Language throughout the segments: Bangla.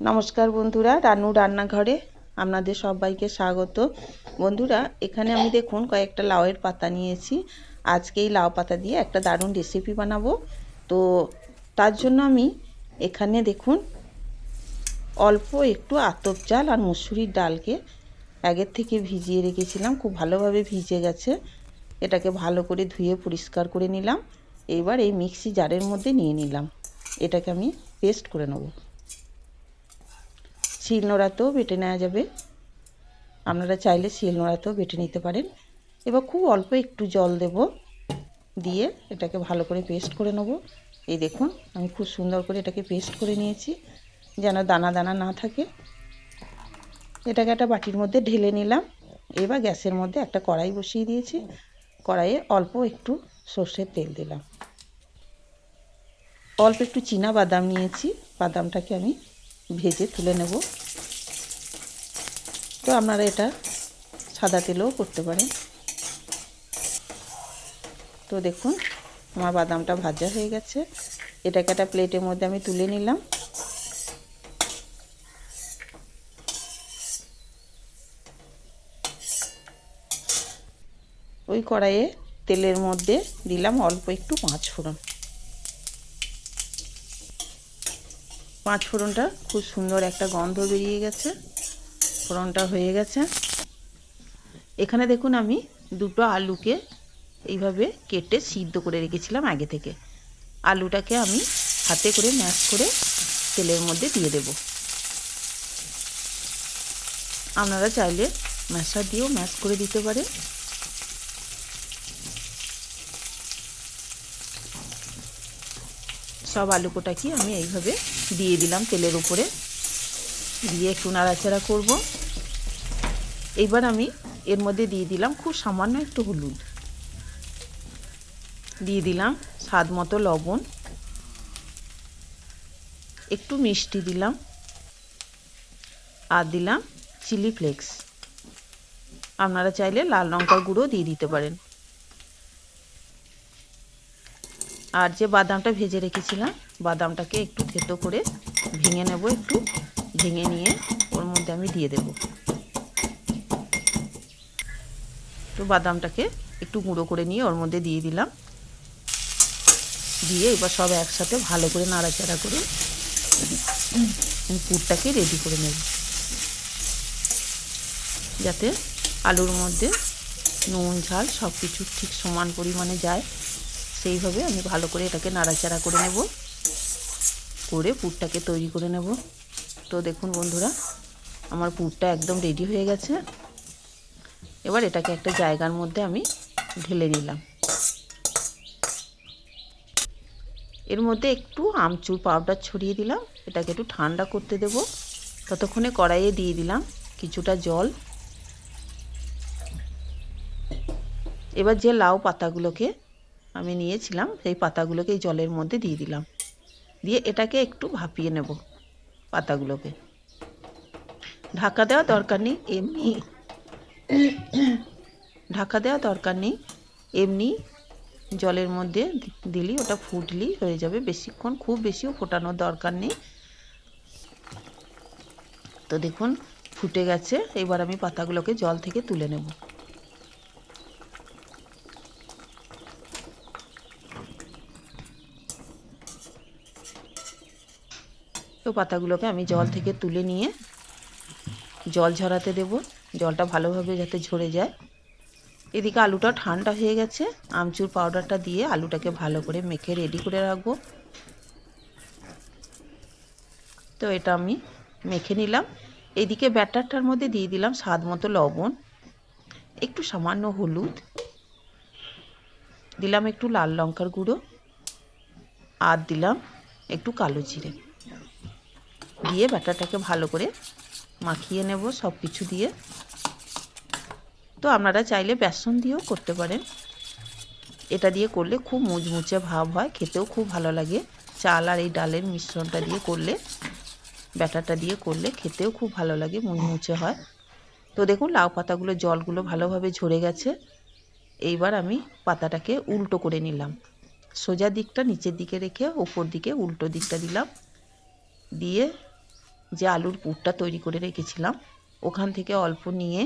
নমস্কার বন্ধুরা, রানু রান্নাঘরে আপনাদের সবাইকে স্বাগত। বন্ধুরা, এখানে আমি দেখুন কয়েকটা লাউয়ের পাতা নিয়েছি। আজকে এই লাউ পাতা দিয়ে একটা দারুণ রেসিপি বানাবো। তো তার জন্য আমি এখানে দেখুন অল্প একটু আতপ চাল আর মুসুরির ডালকে আগের থেকে ভিজিয়ে রেখেছিলাম। খুব ভালোভাবে ভিজে গেছে। এটাকে ভালো করে ধুয়ে পরিষ্কার করে নিলাম। এবার এই মিক্সি জারের মধ্যে নিয়ে নিলাম। এটাকে আমি পেস্ট করে নেব। শিলনোড়াতেও বেটে নেওয়া যাবে। আপনারা চাইলে শিলনোড়াতেও বেটে নিতে পারেন। এবার খুব অল্প একটু জল দেব দিয়ে এটাকে ভালো করে পেস্ট করে নেব। এই দেখুন, আমি খুব সুন্দর করে এটাকে পেস্ট করে নিয়েছি, যেন দানা দানা না থাকে। এটাকে একটা বাটির মধ্যে ঢেলে নিলাম। এবার গ্যাসের মধ্যে একটা কড়াই বসিয়ে দিয়েছি। কড়াইয়ে অল্প একটু সর্ষের তেল দিলাম। অল্প একটু চীনা বাদাম নিয়েছি। বাদামটাকে আমি ভেজে তুলে নেব। তো আপনারা এটা সাদা তেলেও করতে পারেন। তো দেখুন, আমার বাদামটা ভাজা হয়ে গেছে। এটাকে একটা প্লেটের মধ্যে আমি তুলে নিলাম। ওই কড়াইয়ে তেলের মধ্যে দিলাম অল্প একটু পাঁচ ফোড়ন। পাঁচ ফোড়নটা খুব সুন্দর একটা গন্ধ বেরিয়ে গেছে। ফোড়নটা হয়ে গেছে। এখানে দেখুন আমি দুটো আলুকে এইভাবে কেটে সিদ্ধ করে রেখেছিলাম আগে থেকে। আলুটাকে আমি হাতে করে ম্যাশ করে তেলের মধ্যে দিয়ে দেব। আপনারা চাইলে ম্যাশার দিয়েও ম্যাশ করে দিতে পারেন। সব আলু কোটাকে আমি এইভাবে দিয়ে দিলাম তেলের উপরে। দিয়ে একটু নাড়াচাড়া করব। এইবার আমি এর মধ্যে দিয়ে দিলাম খুব সামান্য একটু হলুদ। দিয়ে দিলাম স্বাদ মতো লবণ। একটু মিষ্টি দিলাম। আর দিলাম চিলি ফ্লেক্স। আপনারা চাইলে লাল লঙ্কার গুঁড়ো দিয়ে দিতে পারেন। আর যে বাদামটা ভেজে রেখেছিলাম, বাদামটাকে একটু থেতো করে ভেঙে নেব একটু, ভেঙে নিয়ে ওর মধ্যে আমি দিয়ে দেব। তো বাদামটাকে একটু গুঁড়ো করে নিয়ে ওর মধ্যে দিয়ে দিলাম। দিয়ে এবার সব একসাথে ভালো করে নাড়াচাড়া করে পুরটাকে রেডি করে নেব। যাতে আলুর মধ্যে নুন, ঝাল সব কিছু ঠিক সমান পরিমাণে যায়। সেইভাবে আমি ভালো করে এটাকে নাড়াচাড়া করে নেব। করে পুরটাকে তৈরি করে নেব। তো দেখুন বন্ধুরা, আমার পুরটা একদম রেডি হয়ে গেছে। এবার এটাকে একটা জায়গার মধ্যে আমি ঢেলে নিলাম। এর মধ্যে একটু আমচুর পাউডার ছড়িয়ে দিলাম। এটাকে একটু ঠান্ডা করতে দেব। ততক্ষণে কড়াইয়ে দিয়ে দিলাম কিছুটা জল। এবার যে লাউ পাতাগুলোকে আমি নিয়েছিলাম, সেই পাতাগুলোকে এই জলের মধ্যে দিয়ে দিলাম। দিয়ে এটাকে একটু ভাপিয়ে নেব পাতাগুলোকে। ঢাকা দেওয়া দরকার নেই, এমনি ঢাকা দেওয়া দরকার নেই, এমনি জলের মধ্যে দিলি, ওটা ফুটলি, হয়ে যাবে বেশিক্ষণ, খুব বেশিও ফোটানোর দরকার নেই। তো দেখুন, ফুটে গেছে, এবার আমি পাতাগুলোকে জল থেকে তুলে নেব। তো পাতাগুলোকে আমি জল থেকে তুলে নিয়ে জল ঝরাতে দেব। জলটা ভালোভাবে যাতে ঝরে যায়। এদিকে আলুটা ঠান্ডা হয়ে গেছে। আমচুর পাউডারটা দিয়ে আলুটাকে ভালো করে মেখে রেডি করে রাখব। তো এটা আমি মেখে নিলাম। এদিকে ব্যাটারটার মধ্যে দিয়ে দিলাম স্বাদ মতো লবণ, একটু সামান্য হলুদ, দিলাম একটু লাল লঙ্কার গুঁড়ো, আর দিলাম একটু কালো জিরে। দিয়ে ব্যাটারটাকে ভালো করে মাখিয়ে নেব সব কিছু দিয়ে। তো আপনারা চাইলে বেসন দিয়েও করতে পারেন। এটা দিয়ে করলে খুব মুচমুচে ভাব হয়, খেতেও খুব ভালো লাগে। চাল আর এই ডালের মিশ্রণটা দিয়ে করলে, ব্যাটারটা দিয়ে করলে খেতেও খুব ভালো লাগে, মুচমুচে হয়। তো দেখুন, লাউ পাতাগুলো, জলগুলো ভালোভাবে ঝরে গেছে। এইবার আমি পাতাটাকে উল্টো করে নিলাম। সোজা দিকটা নিচের দিকে রেখে ওপর দিকে উল্টো দিকটা দিলাম। দিয়ে যে আলুর পুরটা তৈরি করে রেখেছিলাম, ওখান থেকে অল্প নিয়ে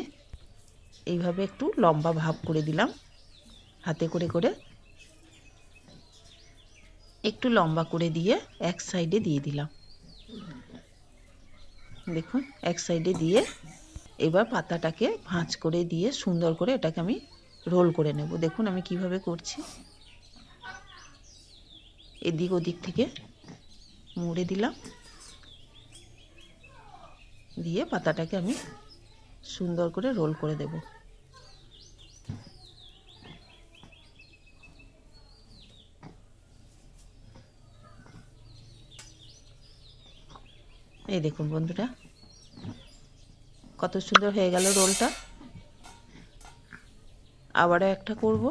এইভাবে একটু লম্বা ভাব করে দিলাম। হাতে করে করে একটু লম্বা করে দিয়ে এক সাইডে দিয়ে দিলাম। দেখুন, এক সাইডে দিয়ে এবার পাতাটাকে ভাঁজ করে দিয়ে সুন্দর করে এটাকে আমি রোল করে নেব। দেখুন আমি কীভাবে করছি। এদিক ওদিক থেকে মুড়ে দিলাম। দিয়ে পাতাটাকে আমি সুন্দর করে রোল করে দেব। এই দেখুন বন্ধুরা, কত সুন্দর হয়ে গেল রোলটা। আবারও একটা করব।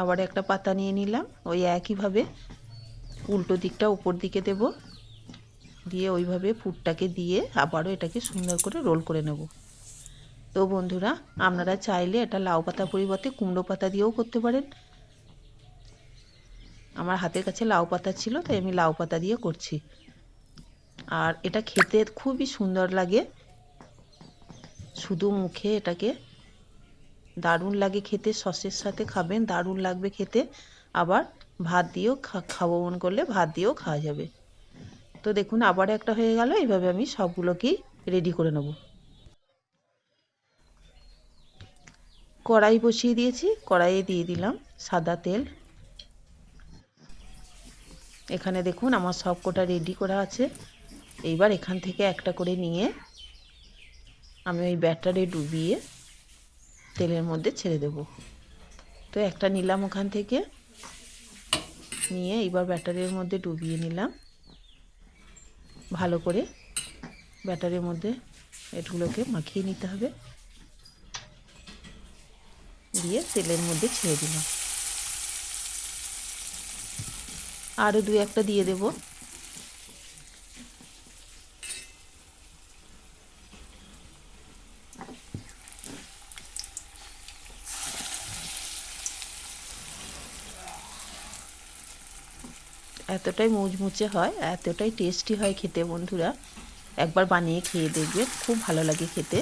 আবার একটা পাতা নিয়ে নিলাম, ওই একইভাবে উল্টো দিকটা উপর দিকে দেব। দিয়ে ওইভাবে ফুটটাকে দিয়ে আবারও এটাকে সুন্দর করে রোল করে নেব। তো বন্ধুরা, আপনারা চাইলে এটা লাউ পাতা পরিবর্তে কুমড়ো পাতা দিয়েও করতে পারেন। আমার হাতের কাছে লাউ পাতা ছিল, তাই আমি লাউ পাতা দিয়ে করছি। আর এটা খেতে খুবই সুন্দর লাগে। শুধু মুখে এটাকে দারুণ লাগে খেতে, সসের সাথে খাবেন, দারুণ লাগবে খেতে। আবার ভাত দিয়েও খাব মন করলে ভাত দিয়েও খাওয়া যাবে। তো দেখুন, আবার একটা হয়ে গেল, এইভাবে আমি সবগুলোকেই রেডি করে নেব। কড়াই বসিয়ে দিয়েছি, কড়াইয়ে দিয়ে দিলাম সাদা তেল। এখানে দেখুন, আমার সব কটা রেডি করা আছে। এইবার এখান থেকে একটা করে নিয়ে আমি ওই ব্যাটারে ডুবিয়ে তেলের মধ্যে ছেড়ে দেব। তো একটা নিলাম ওখান থেকে। নিয়ে এবার ব্যাটারের মধ্যে ডুবিয়ে নিলাম। ভালো করে ব্যাটারের মধ্যে এটগুলোকে মাখিয়ে নিতে হবে। দিয়ে তেলের মধ্যে ছেড়ে দিলাম। আরও দু একটা দিয়ে দেব। এতটাই মুচমুচে হয়, এতটাই টেস্টি হয় খেতে বন্ধুরা। একবার বানিয়ে খেয়ে দেখবেন খুব ভালো লাগে খেতে।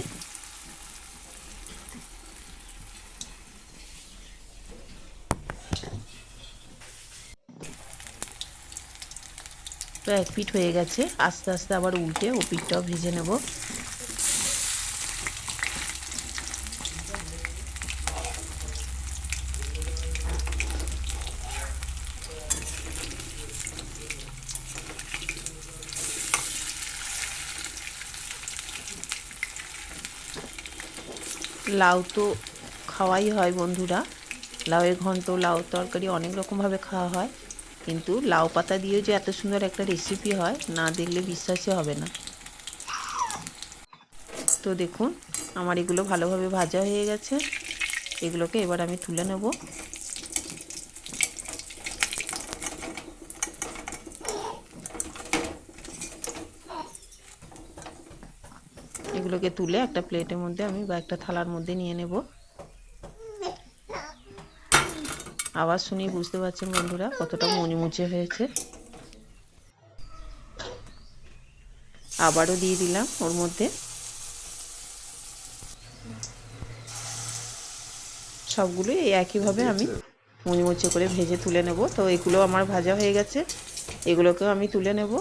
তো এক পিঠ হয়ে গেছে, আস্তে আস্তে আবার উল্টে ও পিঠটাও ভেজে নেব। লাউ তো খাওয়াই হয় বন্ধুরা। লাউয়ের ঘন্ট লাউ তরকারি অনেক রকমভাবে খাওয়া হয়। কিন্তু লাউ পাতা দিয়েও যে এত সুন্দর একটা রেসিপি হয়, না দেখলে বিশ্বাসই হবে না। তো দেখুন, আমার এগুলো ভালোভাবে ভাজা হয়ে গেছে। এগুলোকে এবার আমি তুলে নেব। এগুলোকে তুলে একটা প্লেটের মধ্যে আমি বা একটা থালার মধ্যে নিয়ে নেব। আওয়াজ শুনি বুঝতে পারছেন বন্ধুরা কতটা মুচমুচে হয়েছে। আবারও দিয়ে দিলাম ওর মধ্যে। সবগুলো এই একইভাবে আমি মুচমুচে করে ভেজে তুলে নেব। তো এগুলো আমার ভাজা হয়ে গেছে। এগুলোকেও আমি তুলে নেব।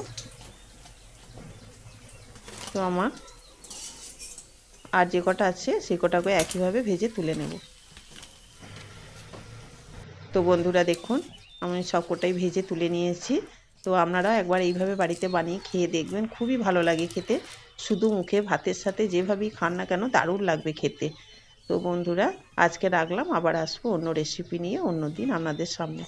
তো আমার আর যে কটা আছে সে কটাকে একইভাবে ভেজে তুলে নেব। তো বন্ধুরা দেখুন, আমি সব কটাই ভেজে তুলে নিয়েছি। তো আপনারা একবার এইভাবে বাড়িতে বানিয়ে খেয়ে দেখবেন, খুবই ভালো লাগে খেতে। শুধু মুখে ভাতের সাথে যেভাবেই খান না কেন, দারুণ লাগবে খেতে। তো বন্ধুরা, আজকে রাখলাম, আবার আসব অন্য রেসিপি নিয়ে অন্য দিন আপনাদের সামনে।